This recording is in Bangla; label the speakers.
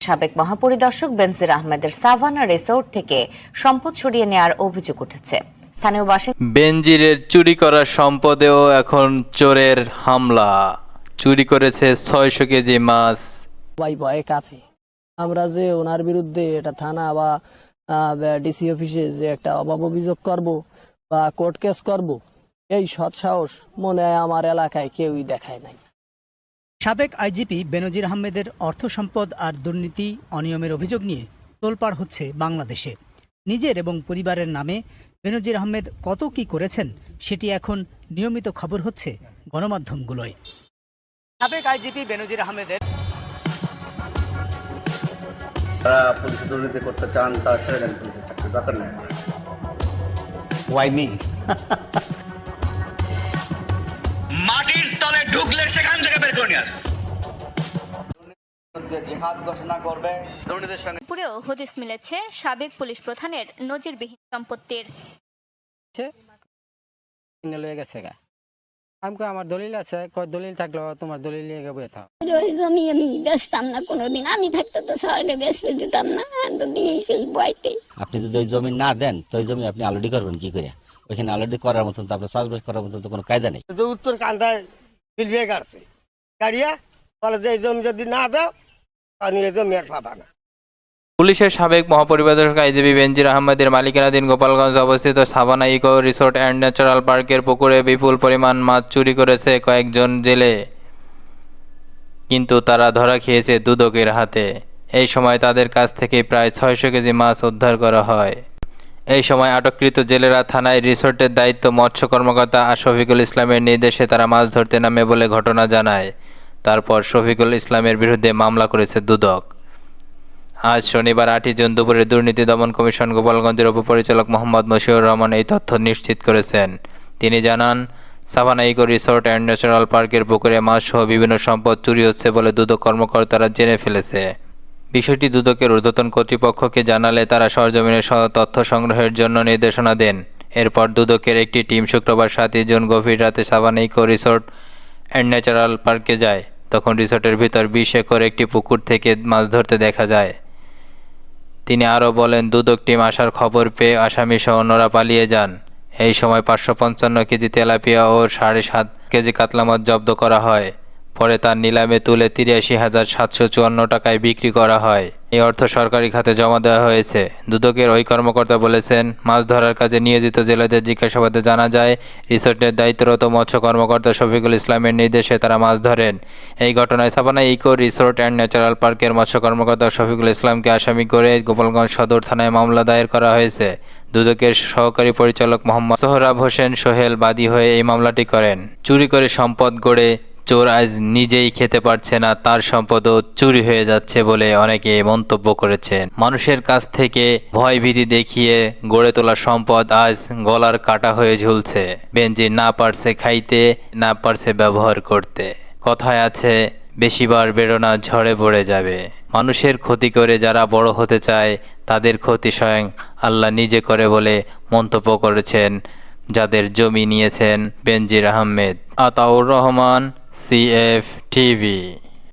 Speaker 1: সাবেক মহাপরিদর্শক বেনজির আহমেদের সাভানা রিসোর্ট থেকে সম্পদ সরিয়ে নেওয়ার অভিযোগ উঠেছে। স্থানীয় বাসিন্দা
Speaker 2: বেনজিরের চুরি করা সম্পদেও এখন চোরের হামলা। চুরি করেছে ছয়শো কেজি মাছ।
Speaker 3: ভাই ভয়ে কাঁপে। আমরা যে ওনার বিরুদ্ধে এটা থানা বা ডিসি অফিসে যে একটা অভাব অভিযোগ করব বা কোর্ট কেস করব এই সৎ সাহস মনে হয় আমার এলাকায় কেউই দেখায় নাই।
Speaker 4: সাবেক আইজিপি বেনজির আহমেদের অর্থ সম্পদ আর দুর্নীতি অনিয়মের অভিযোগ নিয়ে তোলপাড় হচ্ছে বাংলাদেশে। নিজের এবং পরিবারের নামে বেনজির আহমেদ কত কি করেছেন সেটি এখন নিয়মিত খবর হচ্ছে গণমাধ্যমগুলোয়। সাবেক আইজিপি বেনজির আহমেদের
Speaker 5: পুলিশে দুর্নীতি করতে চান তারা ছেড়ে দেন পুলিশের চাকরি দরকার নেই।
Speaker 6: ওয়াই মি
Speaker 7: ঢুকলে সেখান থেকে বের করে নিয়ে আসবে
Speaker 5: জিহাদ ঘোষণা করবে। দুর্নীতির সঙ্গে
Speaker 8: পুরেও হদিস মিলেছে সাবেক পুলিশ প্রধানের নজিরবিহীন সম্পত্তির।
Speaker 9: কিনে লয়ে গেছে গা। আমি আমার দলিল আছে কয় দলিল থাকল তোমার দলিল নিয়ে গেবো থাও।
Speaker 10: ওই জমি আমি বেচতাম না কোনোদিন। আমি থাকতে তো শহরে বেচতে দিতাম না তো দিয়েছি বয়তে
Speaker 6: আপনি যদি ওই জমি না দেন তো ওই জমি আপনি আলরেডি করবেন কি করে ওইখানে আলরেডি করার মতন তো আপনার চাষবাস করার মতন তো কোনো কায়দা নেই।
Speaker 3: উত্তর কান্দায় বিলবে কাটছে কারিয়া বলে যে এই জমি যদি না দাও আমি এই জমি আর পাবা না।
Speaker 2: পুলিশের সাবেক মহাপরিদর্শক আইজিবি বেনজির আহমেদের মালিকানাধীন গোপালগঞ্জ অবস্থিত Savanna eco resort and natural পার্কের পুকুরে বিপুল পরিমাণ মাছ চুরি করেছে কয়েকজন জেলে। কিন্তু তারা ধরা খেয়েছে দুদকের হাতে। এই সময় তাদের কাছ থেকে প্রায় ছয়শো কেজি মাছ উদ্ধার করা হয়। এই সময় আটককৃত জেলেরা থানায় রিসোর্টের দায়িত্ব মৎস্য কর্মকর্তা আর শফিকুল ইসলামের নির্দেশে তারা মাছ ধরতে নামে বলে ঘটনা জানায়। তারপর শফিকুল ইসলামের বিরুদ্ধে মামলা করেছে দুদক। আজ শনিবার আটই জুন দুপুরে দুর্নীতি দমন কমিশন গোপালগঞ্জের উপপরিচালক মোহাম্মদ মশিউর রহমান এই তথ্য নিশ্চিত করেছেন। তিনি জানান, Savanna eco resort and natural পার্কের পুকুরে মাছসহ বিভিন্ন সম্পদ চুরি হচ্ছে বলে দুদক কর্মকর্তারা জেনে ফেলেছে। বিষয়টি দুদকের ঊর্ধ্বতন কর্তৃপক্ষকে জানালে তারা সরজমিনের তথ্য সংগ্রহের জন্য নির্দেশনা দেন। এরপর দুদকের একটি টিম শুক্রবার সাতই জুন গভীর রাতে Savanna eco resort and natural পার্কে যায়। তখন রিসোর্টের ভিতর বিশ একর একটি পুকুর থেকে মাছ ধরতে দেখা যায়। তিনি আরও বলেন, দুদক টিম আসার খবর পেয়ে আসামি সহ অন্যরা পালিয়ে যান। এই সময় পাঁচশো পঞ্চান্ন কেজি তেলাপিয়া ও সাড়ে সাত কেজি কাতলা মাছ জব্দ করা হয়। পরে তার নিলামে তুলে তিরাশি হাজার সাতশো চুয়ান্ন টাকায় বিক্রি করা হয়। এই অর্থ সরকারি খাতে জমা দেওয়া হয়েছে। দুদকের ওই কর্মকর্তা বলেছেন, মাছ ধরার কাজে নিয়োজিত জেলেদের জিজ্ঞাসাবাদে জানা যায়, রিসোর্টের দায়িত্বরত মৎস্য কর্মকর্তা শফিকুল ইসলামের নির্দেশে তারা মাছ ধরেন। এই ঘটনায় Savanna eco resort and natural পার্কের মৎস্য কর্মকর্তা শফিকুল ইসলামকে আসামি করে গোপালগঞ্জ সদর থানায় মামলা দায়ের করা হয়েছে। দুদকের সহকারী পরিচালক মোহাম্মদ সোহরাব হোসেন সোহেল বাদী হয়ে এই মামলাটি করেন। চুরি করে সম্পদ গড়ে চোর আজ নিজেই খেতে পারছে না, তার সম্পদও চুরি হয়ে যাচ্ছে বলে অনেকে মন্তব্য করেছেন। মানুষের কাছ থেকে ভয়ভীতি দেখিয়ে গড়ে তোলা সম্পদ আজ গলার কাটা হয়ে ঝুলছে। বেঞ্জির না পারছে খাইতে, না পারছে ব্যবহার করতে। কথায় আছে, বেশিবার বেরোনা ঝড়ে পড়ে যাবে। মানুষের ক্ষতি করে যারা বড় হতে চায়, তাদের ক্ষতি স্বয়ং আল্লাহ নিজে করে বলে মন্তব্য করেছেন যাদের জমি নিয়েছেন বেনজির আহমেদ। Ataur Rahman CF TV.